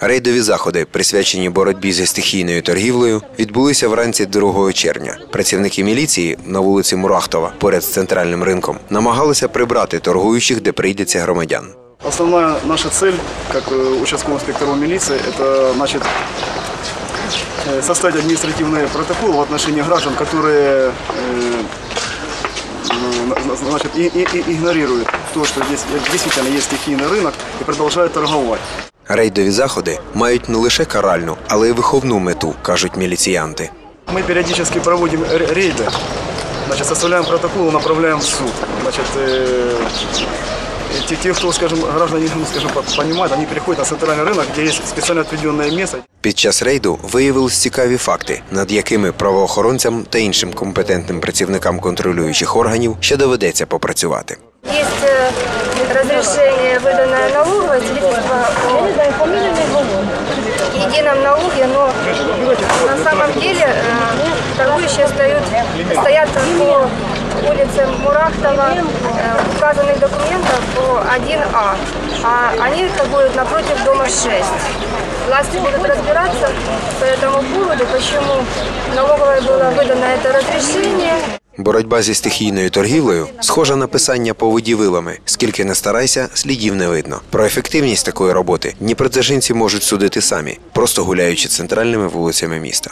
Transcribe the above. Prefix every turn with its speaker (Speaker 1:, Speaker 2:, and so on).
Speaker 1: Рейдові заходи, присвячені боротьбі зі стихійною торгівлею, відбулися вранці 2 червня. Працівники міліції на вулиці Мурахтова, поряд з центральним ринком, намагалися прибрати торгуючих, де прийдеться громадян.
Speaker 2: Основная наша цель, как э, участкового инспектора милиции, это значит э, составить административный протокол в отношении граждан, которые э, э, значит, и, и- и игнорируют то, что здесь действительно есть стихийный рынок и продолжают торговать.
Speaker 1: Рейдові заходи мають не лише каральну, але й виховну мету, кажуть міліціянти.
Speaker 2: Мы периодически проводим р- рейды, значит, составляем протокол и направляем в суд. Значит, э, те, те, кто, скажем, граждане, ну, скажем, по- понимают, они переходят на центральный рынок, где есть специально отведенное место.
Speaker 1: Під час рейду виявились цікаві факти, над якими правоохоронцям та іншим компетентним працівникам контролюючих органів ще доведеться попрацювати.
Speaker 3: Есть э, разрешение, выданное налоговое, едином налоге, но на самом деле э, торгующие стоят, стоят по улице Мурахтова, э, указанных документов по 1А, а они торгуют напротив дома 6. Власти будут разбираться по этому поводу, почему налоговое было выдано это разрешение.
Speaker 1: Боротьба зі стихійною торгівлею схожа на писання поводі вилами. Скільки не старайся, слідів не видно. Про ефективність такої роботи дніпродзержинці можуть судити самі, просто гуляючи центральними вулицями міста.